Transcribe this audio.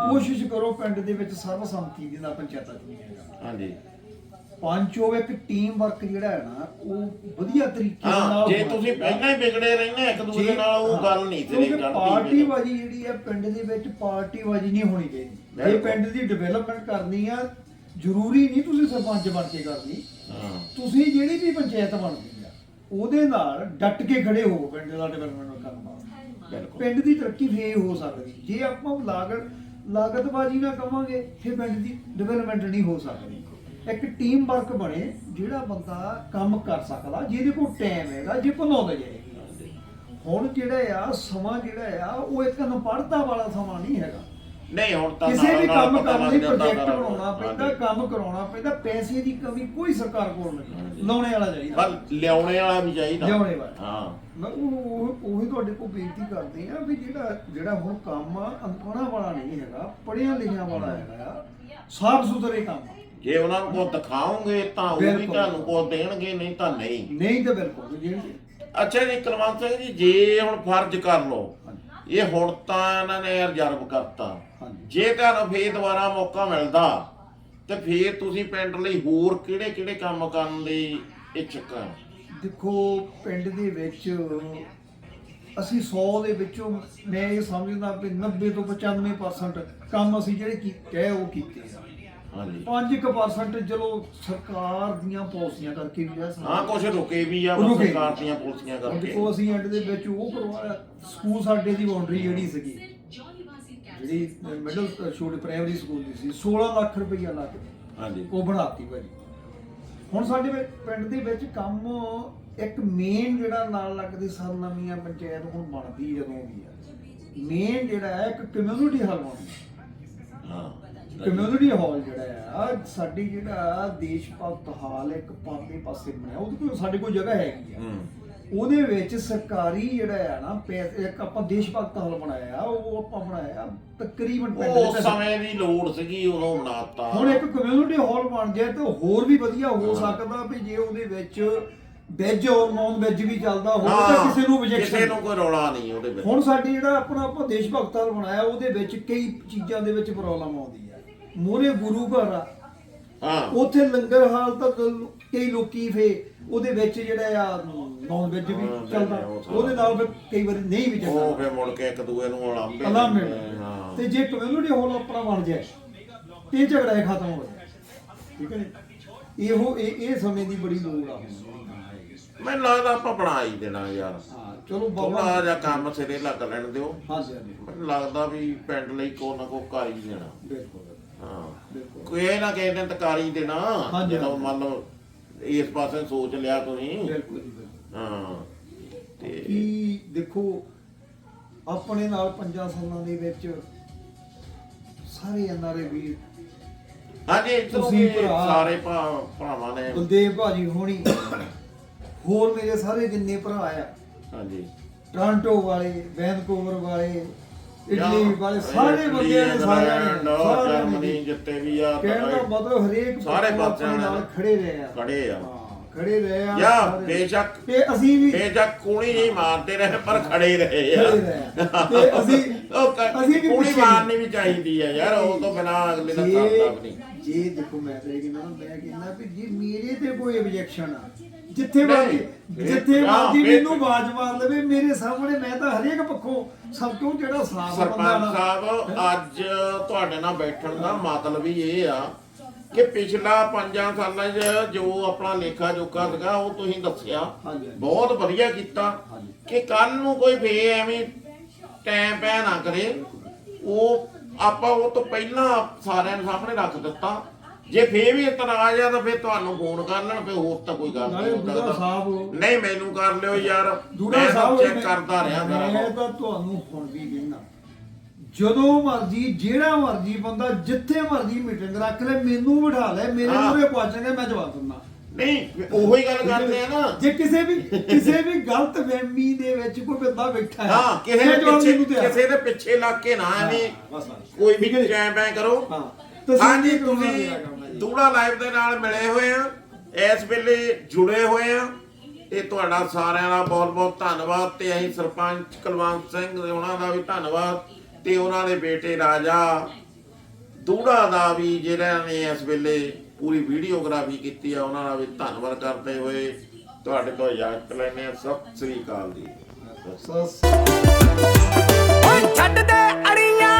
ਕੋਸ਼ਿਸ਼ ਕਰੋ ਪਿੰਡ ਦੇ ਵਿੱਚ ਸਰਬਸੰਮਤੀ ਦੇ ਨਾਲ ਪੰਚਾਇਤਾਂ ਚੁਣੀਆਂ ਹਾਂਜੀ। ਪੰਚ ਹੋਵੇ ਇੱਕ ਟੀਮ ਵਰਕ ਜਿਹੜਾ ਹੈ ਨਾ ਉਹ ਵਧੀਆ ਤਰੀਕੇ ਹਾਂ ਨਾਲ ਜੇ ਹੋਣਾ ਤੁਸੀਂ ਚਾਹੀਦਾ। ਪਹਿਲਾਂ ਹੀ ਵਿਗੜੇ ਰਹਿੰਦੇ ਇੱਕ ਦੂਜੇ ਨਾਲ ਉਹ ਹਾਂ, ਗੱਲ ਨਹੀਂ ਤੇਰੀ ਕਿਉਂਕਿ ਕਰਦੀ ਪਾਰਟੀਬਾਜ਼ੀ ਜਿਹੜੀ ਹੈ ਪਿੰਡ ਦੇ ਵਿੱਚ ਪਾਰਟੀਬਾਜ਼ੀ ਨਹੀਂ ਹੋਣੀ ਚਾਹੀਦੀ। ਜੇ ਬਿਲਕੁਲ। ਪਿੰਡ ਦੀ ਡਿਵੈਲਪਮੈਂਟ ਕਰਨੀ ਆ ਜ਼ਰੂਰੀ ਨਹੀਂ ਤੁਸੀਂ ਸਰਪੰਚ ਬਣ ਕੇ ਕਰਨੀ। ਹਾਂ। ਤੁਸੀਂ ਜਿਹੜੀ ਵੀ ਪੰਚਾਇਤ ਬਣਦੀ ਆ ਉਹਦੇ ਨਾਲ ਡਟ ਕੇ ਖੜੇ ਹੋਵੋ ਪਿੰਡ ਦਾ ਡਿਵੈਲਪਮੈਂਟ ਕਰਨ ਵਾਸਤੇ। ਬਿਲਕੁਲ। ਪਿੰਡ ਦੀ ਤਰੱਕੀ ਫੇਰ ਹੋ ਸਕਦੀ। ਜੇ ਆਪਾਂ ਲਾਗਤ ਲਾਗਤਬਾਜ਼ੀ ਨਾ ਕਵਾਂਗੇ, ਫਿਰ ਪਿੰਡ ਦੀ ਡਿਵੈਲਪਮੈਂਟ ਨਹੀਂ ਹੋ ਸਕਦੀ। ਇੱਕ ਟੀਮ ਵਰਕ ਬਣੇ, ਜਿਹੜਾ ਬੰਦਾ ਕੰਮ ਕਰ ਸਕਦਾ, ਜਿਹਦੇ ਕੋਲ ਟਾਈਮ ਹੈਗਾ, ਜੇ ਭੁਲਾਉਂਦਾ ਜਾਏ ਹੁਣ ਜਿਹੜਾ ਆ, ਸਮਾਂ ਜਿਹੜਾ ਆ, ਉਹ ਇੱਕ ਅਨਪੜ੍ਹਤਾ ਵਾਲਾ ਸਮਾਂ ਨਹੀਂ ਹੈਗਾ। ਨਹੀਂ ਹੁਣ ਤਾਂ ਕਿਸੇ ਵੀ ਕੰਮ ਕਰਨ ਲਈ ਪ੍ਰੋਜੈਕਟ ਬਣਾਉਣਾ। ਪੈਂਦਾ ਕੰਮ ਕਰਾਉਣਾ ਪੈਂਦਾ ਪੈਸੇ ਦੀ ਕਮੀ ਕੋਈ ਸਰਕਾਰ ਕੋਲ ਨਹੀਂ। ਲਾਉਣੇ ਵਾਲਾ ਚਾਹੀਦਾ। ਪਰ ਲਿਆਉਣੇ ਵਾਲਾ ਵੀ ਚਾਹੀਦਾ। ਲਿਆਉਣੇ ਵਾਲਾ। ਹਾਂ। ਮੈਂ ਉਹ ਉਹ- ਤੁਹਾਡੇ ਕੋਲ ਬੇਨਤੀ ਕਰਦੇ ਆ ਵੀ ਜਿਹੜਾ ਜਿਹੜਾ ਹੁਣ ਕੰਮ ਆ ਅਨਪੜ੍ਹਾਂ ਵਾਲਾ ਨਹੀਂ ਹੈਗਾ ਪੜ੍ਹਿਆ ਲਿਖਿਆ ਵਾਲਾ ਹੈਗਾ ਸਾਫ਼ ਸੁਥਰੇ ਕੰਮ। ਜੇ ਉਹਨਾਂ ਨੂੰ ਕੋ ਦਿਖਾਓਗੇ ਤਾਂ ਉਹ ਵੀ। ਤੁਹਾਨੂੰ ਕੋ ਦੇਣਗੇ ਨਹੀਂ ਤਾਂ ਨਹੀਂ। ਨਹੀਂ ਤਾਂ ਬਿਲਕੁਲ ਅੱਛਾ ਜੀ ਕੁਲਵੰਤ ਸਿੰਘ ਜੀ ਜੇ ਹੁਣ ਫਰਜ਼ ਕਰ ਲਓ ਇਹ ਹੁਣ ਤਾਂ ਇਹਨਾਂ ਨੇ ਰਿਜ਼ਰਵ ਕਰਤਾ। ਜੇ ਤੁਹਾਨੂੰ ਫੇਰ ਦੁਬਾਰਾ ਮੌਕਾ ਮਿਲਦਾ ਤੇ ਫੇਰ ਤੁਸੀਂ ਪਿੰਡ ਲਈ ਹੋਰ ਕਿਹੜੇ ਕਿਹੜੇ ਕੰਮ ਕਰਨ ਲਈ ਇੱਛੁਕ ਆ ਦੇਖੋ ਪਿੰਡ ਦੇ ਵਿੱਚ ਅਸੀਂ 100 ਦੇ ਵਿੱਚੋਂ ਮੈਂ ਇਹ ਸਮਝਦਾ ਵੀ 90 ਤੋਂ 95% ਕੰਮ ਅਸੀਂ ਜਿਹੜੇ ਕੀ ਕਹਿ ਉਹ ਕੀਤੇ ਆ। ਹਾਂਜੀ। 5% ਚਲੋ ਸਰਕਾਰ ਦੀਆਂ ਪਾਲਿਸੀਆਂ ਕਰਕੇ ਵੀ ਰਹਿ ਹਾਂ ਕੁਝ ਰੁਕੇ ਵੀ ਆ ਰੁਕੇ। ਸਰਕਾਰ ਦੀਆਂ ਪੁਲਿਸੀਆਂ ਕਰਕੇ। ਦੇਖੋ ਅਸੀਂ ਐਂਡ ਦੇ ਵਿੱਚ ਉਹ ਕਰਵਾਇਆ ਸਕੂਲ ਸਾਡੇ ਦੀ ਬਾਉਂਡਰੀ ਜਿਹੜੀ ਸੀਗੀ ਜਿਹੜੀ ਮਿਡਲ ਛੋਟੇ ਪ੍ਰਾਇਮਰੀ ਸਕੂਲ ਦੀ ਸੀ 16 ਲੱਖ ਰੁਪਈਆ ਲੱਗ ਗਿਆ। ਹਾਂਜੀ। ਉਹ ਬਣਾਤੀ ਭਾਜੀ। ਹੁਣ ਸਾਡੇ ਵਿੱਚ ਪਿੰਡ ਦੇ ਵਿੱਚ ਕੰਮ ਇੱਕ ਮੇਨ ਜਿਹੜਾ ਨਾਲ ਲੱਗਦੀ ਸਰ ਨਵੀਆਂ ਪੰਚਾਇਤ ਹੁਣ ਬਣਦੀ ਜਦੋਂ ਵੀ ਆ। ਮੇਨ ਜਿਹੜਾ ਹੈ ਇੱਕ ਕਮਿਊਨਿਟੀ ਹਾਲ ਬਣਦਾ। ਕਮਿਊਨਿਟੀ ਹਾਲ ਜਿਹੜਾ ਆ ਸਾਡੀ ਜਿਹੜਾ ਦੇਸ਼ ਭਗਤ ਹਾਲ ਇੱਕ ਪਾਸੇ ਪਾਸੇ ਬਣਿਆ ਉਹਦੇ ਕੋਲ ਸਾਡੇ ਕੋਲ ਜਗ੍ਹਾ ਹੈਗੀ ਆ। ਉਹਦੇ ਵਿੱਚ ਸਰਕਾਰੀ ਜਿਹੜਾ ਆ ਨਾ ਪੈ- ਇੱਕ ਆਪਾਂ ਦੇਸ਼ ਭਗਤ ਹਾਲ ਬਣਾਇਆ ਉਹ ਆਪਾਂ ਬਣਾਇਆ ਤਕਰੀਬਨ ਪਿੰਡ ਦੇ ਉਹ ਵਿੱਚ। ਸਮੇਂ ਦੀ ਲੋੜ ਸੀਗੀ ਉਦੋਂ ਬਣਾਤਾ। ਹੁਣ ਇੱਕ ਕਮਿਊਨਿਟੀ ਹਾਲ ਬਣ ਜਾਏ ਤਾਂ ਹੋਰ ਵੀ ਵਧੀਆ ਹੋ ਸਕਦਾ ਵੀ ਜੇ ਉਹਦੇ ਵਿੱਚ ਵੈਜ ਔਰ ਨੌਨ ਵੈਜ ਵੀ ਚੱਲਦਾ ਹੋਵੇ ਤਾਂ ਹਾਂ, ਕਿਸੇ ਨੂੰ ਕਿਸੇ objection ਨੂੰ ਕੋਈ ਰੌਲਾ ਨਹੀਂ ਉਹਦੇ ਵਿੱਚ। ਹੁਣ ਸਾਡੀ ਜਿਹੜਾ ਆਪਣਾ ਆਪਾਂ ਦੇਸ਼ ਭਗਤ ਹਾਲ ਬਣਾਇਆ ਉਹਦੇ ਵਿੱਚ ਕਈ ਚੀਜ਼ਾਂ ਦੇ ਵਿੱਚ ਪ੍ਰੋਬਲਮ ਆਉਂਦੀ ਹੈ ਮੂਹਰੇ ਗੁਰੂ ਘਰ ਆ। ਹਾਂ। ਉੱਥੇ ਲੰਗਰ ਹਾਲ ਤਾਂ ਕਈ ਲੋਕੀ ਫੇ ਉਹਦੇ ਵਿੱਚ ਜਿਹੜਾ ਆ ਨੌਨ ਵੈਜ ਵੀ ਹਾਂ, ਚੱਲਦਾ। ਉਹ। ਉਹਦੇ ਨਾਲ ਫਿਰ ਕਈ ਵਾਰੀ ਨਹੀਂ ਵੀ ਉਹ ਚੱਲਦਾ ਫੇ ਮੁੜ ਕੇ ਇੱਕ ਦੂਏ ਨੂੰ ਅਲਾਂਬੇ ਅਲਾ ਹਾਂ। ਤੇ ਜੇ ਕਮਿਊਨਿਟੀ ਹਾਲ ਆਪਣਾ ਬਣ ਜਾਏ ਤੇ ਇਹ ਝਗੜਾ ਹੀ ਖਤਮ ਹੋ ਜਾਏ। ਠੀਕ ਹੈ ਜੀ? ਇਹੋ ਇਹ ਇਹ ਸਮੇਂ ਦੀ ਬੜੀ ਲੋੜ ਆ। ਹੁਣ ਮੈਨੂੰ ਲੱਗਦਾ ਆਪਾਂ ਬਣਾ ਹੀ ਦੇਣਾ ਯਾਰ। ਹਾਂ ਚਲੋ ਬਾਬਾ ਥੋੜਾ ਜਿਹਾ ਕੰਮ ਸਿਰੇ ਲੱਗ ਲੈਣ ਦਿਓ। ਹਾਂਜੀ ਹਾਂਜੀ ਮੈਨੂੰ ਲੱਗਦਾ ਵੀ ਪਿੰਡ ਲਈ ਕੋ ਨਾ ਕੋ ਕਰ ਹੀ ਦੇਣਾ। ਬਿਲਕੁਲ। ਹਾਂ। ਬਿਲਕੁਲ। ਕੋਈ ਨਾ ਕਿਸੇ ਦਿਨ ਹੀ ਦੇਣਾ ਹਾਂਜੀ, ਜਦੋਂ। ਮੰਨ ਲਓ ਇਸ ਪਾਸੇ ਸੋਚ ਲਿਆ ਤੁਸੀਂ। ਬਿਲਕੁਲ ਜੀ ਬਿਲਕੁਲ। ਹਾਂ ਤੇ ਕੀ ਦੇਖੋ ਆਪਣੇ ਨਾਲ ਪੰਜਾਂ ਸਾਲਾਂ ਦੇ ਵਿੱਚ ਸਾਰੇ ਐਨਆਰਏ ਵੀਰ ਹਾਂਜੀ ਇੱਥੋਂ ਤੁਸੀਂ ਵੀ ਭਰਾ- ਸਾਰੇ ਭਰਾ- ਭਰਾਵਾਂ ਨੇ ਬਲਦੇਵ ਭਾਜੀ ਹੋਣੀ। ਹੋਰ ਮੇਰੇ ਸਾਰੇ ਜਿੰਨੇ ਭਰਾ ਆ ਹਾਂਜੀ। ਟ੍ਰਾਂਟੋ ਵਾਲੇ ਵੈਨਕੂਵਰ ਵਾਲੇ ਇਟਲੀ ਜਾਂ ਵਾਲੇ ਸਾਰੇ ਇਟਲੀ, ਬੰਦਿਆਂ ਨੇ ਸਾਰਿਆਂ ਨੇ ਇੰਗਲੈਂਡ, ਸਾਰਿਆਂ ਨੇ ਜਰਮਨੀ ਜਿੱਤੇ ਵੀ ਆ ਕਹਿਣ ਦਾ ਮਤਲਬ ਹਰੇਕ ਸਾਰੇ ਪਾਸਿਆਂ ਆਪਣੇ ਨਾਲ ਨਾਲ ਖੜੇ ਰਹੇ ਆ। ਖੜੇ ਆ। ਹਾਂ ਖੜੇ ਰਹੇ ਆ। ਜਾਂ ਸਾਰੇ। ਬੇਸ਼ੱਕ ਤੇ ਅਸੀਂ ਵੀ ਬੇਸ਼ੱਕ ਕੋਣੀ ਨਹੀਂ ਮਾਰਦੇ ਰਹੇ ਪਰ ਖੜੇ ਰਹੇ ਆ। ਖੜੇ ਰਹੇ ਆ। ਤੇ ਅਸੀਂ ਉਹ ਕ- ਅਸੀਂ ਵੀ ਕੋਣੀ ਪਿੱਛੇ ਮਾਰਨੀ ਵੀ ਚਾਹੀਦੀ ਹੈ ਯਾਰ ਉਹ ਤੋਂ ਬਿਨਾ ਅਗਲੇ ਦਾ ਜੇ ਸਰਦਾ ਵੀ ਨਹੀਂ। ਜੇ ਦੇਖੋ ਮੈਂ ਤਾਂ ਕਹਿੰਦਾ ਮੈਂ ਕਹਿੰਦਾ ਵੀ ਜੇ ਮੇਰੇ ਤੇ ਕੋਈ ਆਬਜੈਕਸ਼ਨ ਆ ਜਿੱਥੇ ਫਿਰ- ਜਿੱਥੇ ਫਿਰ- ਮੈਨੂੰ ਆਵਾਜ਼ ਮਾਰ ਲਵੇ ਮੇਰੇ ਸਾਹਮਣੇ ਮੈਂ ਤਾਂ ਹਰੇਕ ਪੱਖੋਂ ਸਭ ਤੋਂ ਜਿਹੜਾ ਸਾਫ਼ ਬੰਦਾ ਸਰਪੰਚ ਨਾ ਸਾਹਿਬ ਅੱਜ ਤੁਹਾਡੇ ਨਾਲ ਬੈਠਣ ਦਾ ਮਤਲਬ ਹੀ ਇਹ ਆ ਕਿ ਪਿਛਲਾ 5 ਸਾਲਾਂ 'ਚ ਜੋ ਆਪਣਾ ਲੇਖਾ ਜੋਖਾ ਸੀਗਾ ਉਹ ਤੁਸੀਂ ਦੱਸਿਆ। ਬਹੁਤ ਵਧੀਆ ਕੀਤਾ। ਕਿ ਕੱਲ ਨੂੰ ਕੋਈ ਫੇ ਐਵੇਂ ਟਾਈਮ ਪੈ ਨਾ ਕਰੇ ਉਹ ਆਪਾਂ ਉਹ ਤੋਂ ਪਹਿਲਾਂ ਸਾਰਿਆਂ ਦੇ ਸਾਹਮਣੇ ਰੱਖ ਦਿੱਤਾ। ਜੇ ਫੇ ਵੀ ਇਤਰਾਜ਼ ਆ ਤਾਂ ਫੇ ਤੁਹਾਨੂੰ ਫੋਨ ਕਰ ਲੈਣ ਫੇ ਹੋਰ ਤਾਂ ਕੋਈ ਗੱਲ ਨਹੀਂ ਸਾਹਿਬ ਨਹੀਂ ਮੈਨੂੰ ਕਰ ਲਿਓ ਯਾਰ। ਤਾਂ ਸਾਹਿਬ ਚੈੱਕ ਕਰਦਾ ਰਿਹਾ ਮੈਂ ਮੇਰਾ ਤਾਂ ਤੁਹਾਨੂੰ ਹੁਣ ਵੀ ਕਹਿਣਾ ਜਦੋਂ ਮਰਜ਼ੀ ਜਿਹੜਾ ਮਰਜ਼ੀ ਬੰਦਾ ਜਿੱਥੇ ਮਰਜ਼ੀ ਮੀਟਿੰਗ ਰੱਖ ਲੈ ਮੈਨੂੰ ਬਿਠਾ ਲੈ ਮੇਰੇ ਹਾਂ। ਮੂਹਰੇ ਪੁੱਛਣਗੇ ਮੈਂ ਜਵਾਬ ਦਿੰਦਾ। ਨਹੀਂ ਉਹੀ ਗੱਲ ਕਰਦੇ ਆ ਨਾ। ਜੇ ਕਿਸੇ ਵੀ ਕਿਸੇ ਵੀ ਗਲਤ ਵਹਿਮੀ ਦੇ ਵਿੱਚ ਕੋਈ ਬੰਦਾ ਬੈਠਾ ਹੈ ਹਾਂ ਕਿਸੇ ਦੇ ਪਿੱਛੇ। ਕਿਸੇ ਦੇ ਪਿੱਛੇ ਲੱਗ ਕੇ ਨਾ ਐਵੇਂ ਕੋਈ ਵੀ ਚੈਂ ਪੈ ਕਰੋ। ਹਾਂ। ਹਾਂਜੀ ਤੁਸੀਂ। ਦੂੜਾ ਲਾਈਵ ਦੇ ਨਾਲ ਮਿਲੇ ਹੋਏ ਆ। ਇਸ ਵੇਲੇ ਜੁੜੇ ਹੋਏ ਆ। ਇਹ ਤੁਹਾਡਾ ਸਾਰਿਆਂ ਦਾ ਬਹੁਤ ਬਹੁਤ ਧੰਨਵਾਦ। ਤੇ ਅਸੀਂ ਸਰਪੰਚ ਕੁਲਵੰਤ ਸਿੰਘ ਦੇ ਉਹਨਾਂ ਦਾ ਵੀ ਧੰਨਵਾਦ। ਤੇ ਉਹਨਾਂ ਦੇ ਬੇਟੇ ਰਾਜਾ। ਦੂੜਾ ਦਾ ਵੀ ਜਿਹੜਾ ਨੇ ਇਸ ਵੇਲੇ ਪੂਰੀ ਵੀਡੀਓਗ੍ਰਾਫੀ ਕੀਤੀ ਆ ਉਹਨਾਂ ਦਾ ਵੀ ਧੰਨਵਾਦ ਕਰਦੇ ਹੋਏ ਤੁਹਾਡੇ ਤੋਂ ਇਜਾਜ਼ਤ ਲੈਂਦੇ ਆ ਸਤਿ ਸ੍ਰੀ ਅਕਾਲ ਜੀ। ਸਸ ਓਏ ਛੱਡ ਦੇ ਅੜੀਆਂ।